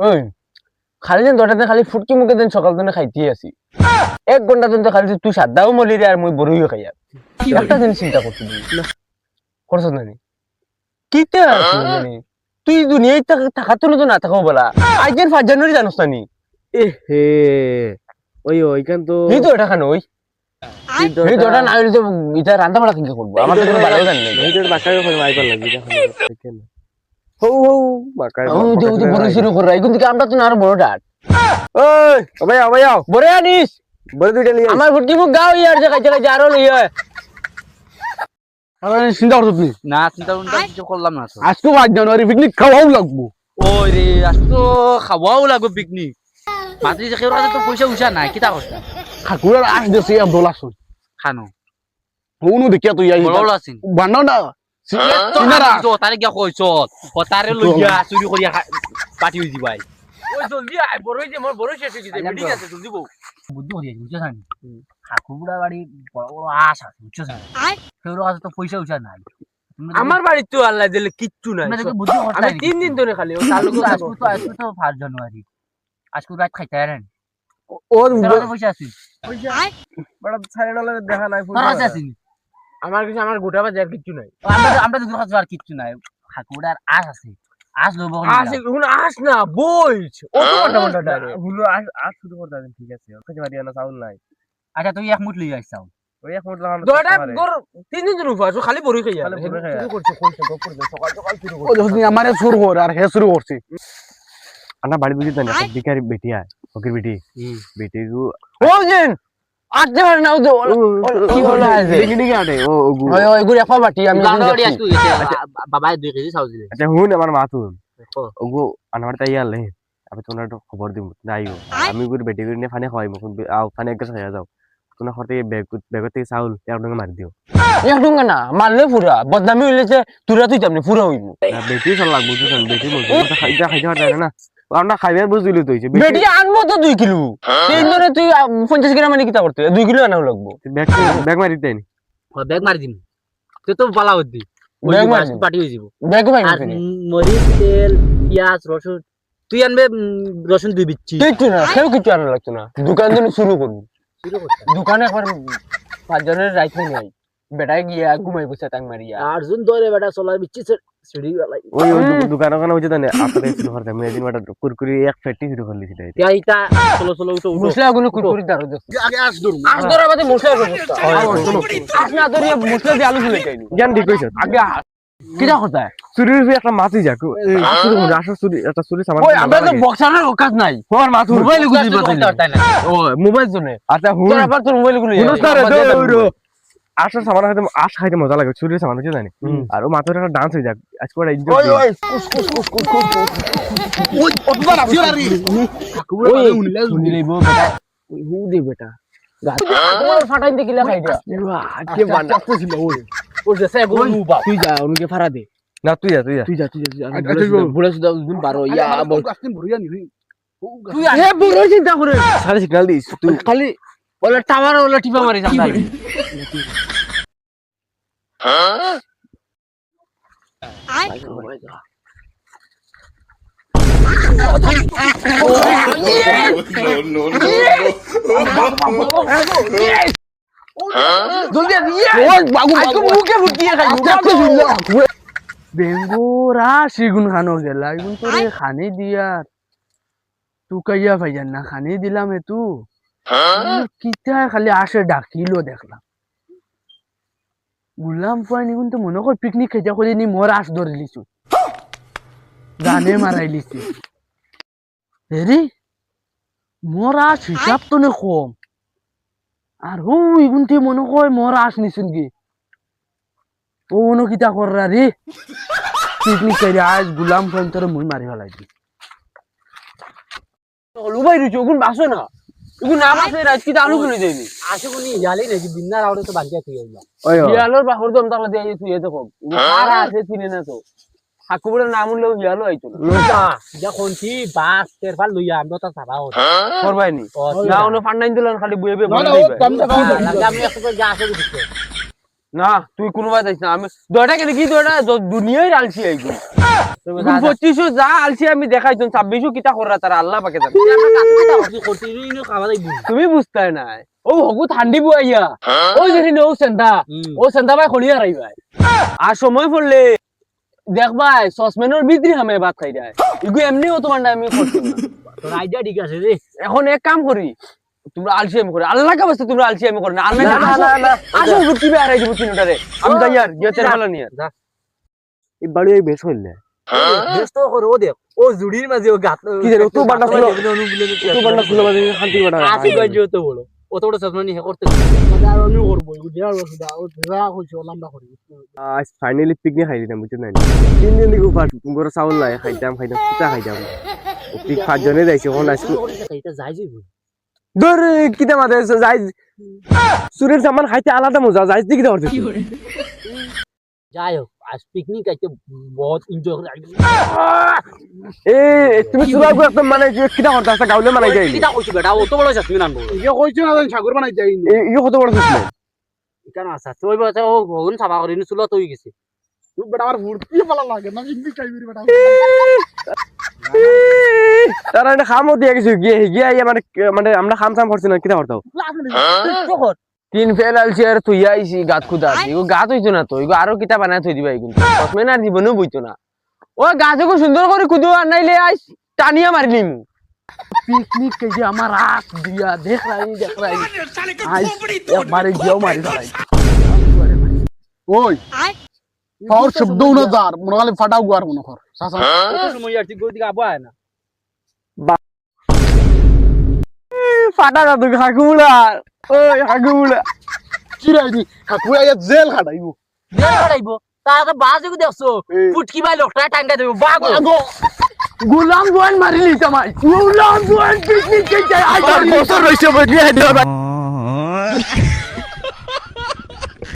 ওই খালি যেন দরটাতে খালি ফুটকি মুখে দেন সকাল দিনে খাইতে আছি। এক ঘণ্টা দিন খালি তুই সাদাও মলি রে আর মই বড় হয়ে খাই একটা দিন চিন্তা করছি করছ না নি কিটা তুই দুনিয়ায় থাকা তো না থাকাও বলা। আজকের পাঁচ জানুয়ারি জানোস না নি এ হে ওই ওইখান তো এই তো এটা খান ওই রান্না বাড়া কি করব আমার তো কোনো ভালো জানি না মাইবার হৌ হৌ যে যে বড় শুরু করে এখন থেকে আমরা তো না আরও বড় ডাট ওই ভাই আও। ভাই আও বড় আনিস। বড় দুইটা নিয়ে আমার মুখ গাও ইয়ার লই হয় চিন্তা করছ তুমি না চিন্তা ভাবনা কিছু করলাম না আজকে পাঁচ জানুয়ারি পিকনিক খাওয়াও লাগবো। ওই রে আজ তো খাওয়াও লাগবে পিকনিক মাতৃ যে কেউ কাছে তো পয়সা উঠা নাই কিতা করছে ঠাকুরের আস দেশে আব্দুল আসুন খানো। হুনু দেখিয়া তুই আই বড় বড় আছিন বান্না না। চিনারা তারে গিয়া কইছ তারে লইয়া চুরি করিয়া পাটি হই দিবাই ওই জলদি আয় বড় হইছে মোর বড় শেষ গেছে মিটিং আছে জলদি বউ বুদ্ধি করিয়া বুঝছ জানি ঠাকুর বুড়া বাড়ি বড় বড় আশ আছে বুঝছ জানি কেউ কাছে তো পয়সা উঠা নাই। আমার বাড়ি তো আল্লাহ দিলে কিচ্ছু নাই। আমি তিন দিন ধরে খালি আজকে তো আজকে তো ফার্স্ট জানুয়ারি আজকে রাত খাইতে আরেন ওর পয়সা আছে বড় ছাড়ে ডলার দেখা নাই আছে আমার কিছু আমার গোটা বাজার কিচ্ছু নাই। আমরা আমরা তো কাছে আর কিচ্ছু নাই। ঠাকুরের আশ আছে। আশ লব আস এখন আস না বইছ। ও তো মোটা মোটা ডারে হুলো আজ আজ শুরু করতে দেন ঠিক আছে। ওকে মারি না সাউন্ড নাই। আচ্ছা তুই এক মুঠ লই আইছাও ওই এক মিনিট লাগানো দড়টা গর তিন দিন ধরে উপাস খালি বড় খাই খাই শুরু করছে কইছে করছে সকাল সকাল শুরু ও যখন আমার শুরু কর আর হে শুরু করছে। আনা বাড়ি বুঝি তো না বিকারি বেটি আয় ফকির বেটি। বেটি গু ও জেন! আটতে পারে না ও তো কি হলো আজকে ডিগি ডিগি আটে ও ওগু ওই ওই গুড়ি আপা বাটি আমি গাড়ি। আজকে বাবা দুই কেজি চাউল দিলে। আচ্ছা হুন আমার মা তুন ও। ওগু আনার তাই আলে আমি তোমার একটু খবর দিব যাইও আমি গুড় বেটি গুড়ি নিয়ে ফানে খাওয়াই মুখ আও ফানে একটু খাইয়া যাও। তোমার ঘর থেকে ব্যাগ ব্যাগের থেকে চাউল এক ডঙ্গা মারি দিও। এক ডুঙ্গা না মারলে পুরা বদনামি হইলেছে তুরা তুই তেমনি পুরা হইব না, বেটি চল লাগবো বুঝছেন বেটি মজুর খাইতে খাইতে না। আমরা খাইবার বুঝদিলি তো হইছে। বেটি আনব তো দুই কিলো। তিন ধরে তুই পঞ্চাশ গ্রাম মানে কিতা করতে? দুই কিলো আনাও লাগবো। ব্যাগ মারি দেন। ব্যাগ মারি দিম। তুই তো পালা হদ্দি মারি। পাটি হয়ে যাব ব্যাগ ভাই মরিচ তেল পেঁয়াজ রসুন তুই আনবে রসুন দুই বিচ্ছি। না সেও কিছু আনা লাগতো না। দোকান দিন শুরু করব। দোকানে এখন পাঁচজনের রাইতে নাই। বেটায় গিয়া ঘুমাই বসে তাক মারিয়া আর জুন ধরে বেটা চলা বিচ্ছি সিঁড়ি বেলাই ওই ওই দোকান ওখানে হইছে তানে আপনাদের শুরু করতে আমি এদিন একটা কুরকুরি এক ফেটি শুরু করলি সেটা ইয়া ইটা চলো চলো উঠো মশলা গুলো কুরকুরি দারো দেখছি আগে আস ধরুন আজ ধরা বাদে মশলা ব্যবস্থা আজ না ধরিয়া মশলা দিয়ে আলু ফেলে খাইনি জ্ঞান ঠিক কইছ আগে আস কিটা কথা চুরি হইছে একটা মাছি যাক আসলে চুরি একটা চুরি সামান ওই আমরা তো বক্সারের অকাজ নাই। তোমার মাথু মোবাইল গুলি না ও মোবাইল জনে। আচ্ছা হুন তোর আবার তোর মোবাইল গুলি হুনুস না রে দৌড়ো আসলে সামান খাইতে আশ খাইতে মজা লাগে চুরি সামান হচ্ছে জানি। আর ও মাথার একটা ডান্স হয়ে যাক আজকে ওটা ইজ্জত ওই ওই কুস কুস কুস কুস কুস ওই অতবার আসিও না রে। ওই শুনি লইব বেটা ওই হু দে বেটা। গাছ ফাটাই দেখিলা খাই দিয়া আজকে বান্না ছিল ওই। ও যে সে গুলো নুবা। তুই যা উনকে ফাড়া দে। না তুই যা তুই যা। তুই যা তুই যা বুড়া সুদা- বুড়া সুদা ইয়া বল। কাস্টিং ভরিয়া নি তুই এ বড় চিন্তা করে। সারে সিগন্যাল দিস তুই খালি ওলা টাওয়ার ওলা টিপা মারি যাম খাই বেঙ্গুরা সিগুন খানো গেলা এগুন তোরে খানি দিয়ার তু কাইয়া ভাইয়ান না খানি দিলাম এ তু। কিতা খালি আসে ডাকিলো দেখলাম। গুলাম পাই নিগুন তো মনে কর পিকনিক খেতে করে নি মোর আস ধরে লিছু। গানে মারাই লিছি। হেরি মোর আস হিসাব তো নে কম? আর হো ইগুন তুই মনে কয় মোর আস নিছুন কি? ও মনে কিতা কররা রে পিকনিক করে আজ গুলাম খান তোর মুই মারি ফেলাই দি লুবাই রুচি ওগুন বাসো না? না না। তো ঠাকুরের নাম উঠলেও হিয়ালো আইতো না। যখন কি বাস তেরফাল লইয়া আমরা তো সারা হতো করবাইনি ও, না। ওনো ফান্ডাইন দিলেন খালি বুয়ে বুয়ে না, না, আমি একটু যা আসে না তুই কোনোবা যাইস না আমি দয়টা কেন কি দয়টা দুনিয়ায় আলছি আইগো পঁচিশও যা আলছি আমি দেখাইছো ছাব্বিশও কিতা করা তারা আল্লাহ পাকে তুমি বুঝতে নাই। ও হগু ঠান্ডি বুয়াইয়া ও যেখানে ও সেন্টা ও সেন্টা ভাই খড়িয়া রাই ভাই। আর সময় পড়লে দেখবাই সসম্যানের ভিতরে আমি ভাত খাই যায় ইগু এমনিও তোমার না আমি করছি আইডিয়া ঠিক আছে রে। এখন এক কাম করি তোমরা আলসি আমি করি। আল্লাহ কে বসতে তোমরা আলসি আমি করি না। আল্লাহ না, না, না, না। আসো কি বে আড়াই দিব তিনটারে আমি যাই আর গিয়ে তেল ভালো নিয়ে। এই বাড়ি এই বেশ হইলে। ব্যস্ত করে ও দেখ ও জুড়ির মাঝে ও গাত কি রে, তো। তুই বান্ডা খুলে। বাজে শান্তি বাড়া আসি তো বলো অত বড় নিয়ে করতে আর আমি করব আর ও যা কইছো লম্বা করি আজ ফাইনালি পিকনিক খাই দিলাম বুঝছ নাই? তিন দিন দিকে উপাস তোমার চাউল নাই খাইতাম খাইতাম কিতা খাইতাম। পিক পাঁচজনে যাইছে এখন আজকে এটা যাই যাইব। ধর কিতা মাথা যাই। সুরের সামান খাইতে আলাদা মজা যাই দিকে ধরতে যাই হোক আজ পিকনিক আইতে বহুত এনজয় করে। এ তুমি সুরা গো একদম মানে কি- কিতা করতে আসা গাউলে মানে যাই। কিটা কইছি বেটা অত বড় চাকরি নানবো ইয়ে কইছো না সাগর বানাই যাই। ইয়ে কত বড় সুসলে কেন আসা তুই বলছে ও ভগুন সাফা করে নি চুলা তুই গেছে। তুই বেটা আমার ফুর্তি ভালো লাগে? না কিন্তু চাইবি বেটা। তারা এটা খামও দিয়ে গেছে গিয়ে গিয়ে ইয়ে মানে মানে আমরা খাম সাম করছি না কিতা করতাম? তিন ফেল আলছি আর তুই আইছি গাত খুদা গাত হইতো না তো ইগো আরও কিতা বানায় থই দিবা কিন্তু সসম্যান আর জীবনেও বইতো না। ও গাছকে সুন্দর করে খুদো আর নাইলে আইস টানিয়া মারিলিম পিকনিক কে যে আমার দিয়া দেখ রাই দেখ রাই আই একবারে গিয়েও মারি দাঁড়াই ওই পাওয়ার শব্দ উনো দার মনে হলে ফাটাও গুয়ার মনে কর সাসা আর আয় না। ফাটা তুই হাকুমুলা ওই হাকুমুলা চিরাইনি কাকুয়া ইয়া জেল খাটাইবো। দেখ আইবো তাকে বাজে দেখছ ফুটকি বাই লোকটা টাঙ্গা দেবো। বাগো গোলাম জোয়ান মারিলি তোমায় গোলাম জোয়ান পিকনিক কে আই বছর রইছে বদলি